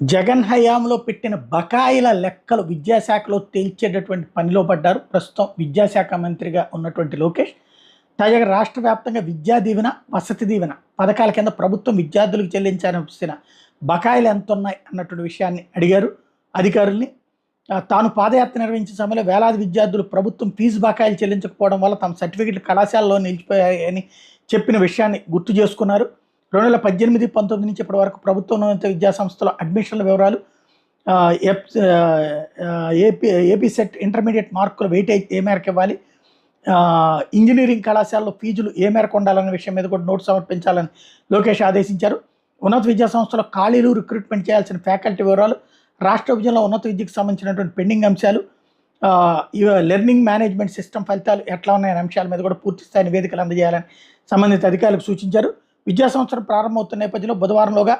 జగన్ హయాంలో పెట్టిన బకాయిల లెక్కలు విద్యాశాఖలో తేల్చేటటువంటి పనిలో పడ్డారు. ప్రస్తుతం విద్యాశాఖ మంత్రిగా ఉన్నటువంటి లోకేష్ తాజాగా రాష్ట్ర వ్యాప్తంగా విద్యా దీవెన వసతి దీవెన పథకాల కింద ప్రభుత్వం విద్యార్థులకు చెల్లించాల్సిన బకాయిలు ఎంత ఉన్నాయి అన్నటువంటి విషయాన్ని అడిగారు అధికారుల్ని. తాను పాదయాత్ర నిర్వహించిన సమయంలో వేలాది విద్యార్థులు ప్రభుత్వం ఫీజు బకాయిలు చెల్లించకపోవడం వల్ల తమ సర్టిఫికెట్లు కళాశాలలో నిలిచిపోయాయని చెప్పిన విషయాన్ని గుర్తు చేసుకున్నారు. రెండు వేల పద్దెనిమిది పంతొమ్మిది నుంచి ఇప్పటి వరకు ప్రభుత్వోన్నత విద్యా సంస్థల అడ్మిషన్ల వివరాలు ఏపీ ఏపీ సెట్ ఇంటర్మీడియట్ మార్కులు వెయిటేజ్ ఏ మేరకు ఇవ్వాలి? ఇంజనీరింగ్ కళాశాలలో ఫీజులు ఏ మేరకు ఉండాలనే విషయం మీద కూడా నోటు సమర్పించాలని లోకేష్ ఆదేశించారు. ఉన్నత విద్యా సంస్థలో ఖాళీలు రిక్రూట్మెంట్ చేయాల్సిన ఫ్యాకల్టీ వివరాలు రాష్ట్ర విభజనలో ఉన్నత విద్యకు సంబంధించినటువంటి పెండింగ్ అంశాలు లెర్నింగ్ మేనేజ్మెంట్ సిస్టమ్ ఫలితాలు ఎట్లా ఉన్నాయనే అంశాల మీద కూడా పూర్తి స్థాయి నివేదికలు అందజేయాలని సంబంధిత అధికారులకు సూచించారు. విద్యా సంవత్సరం ప్రారంభమవుతున్న నేపథ్యంలో బుధవారంలోగా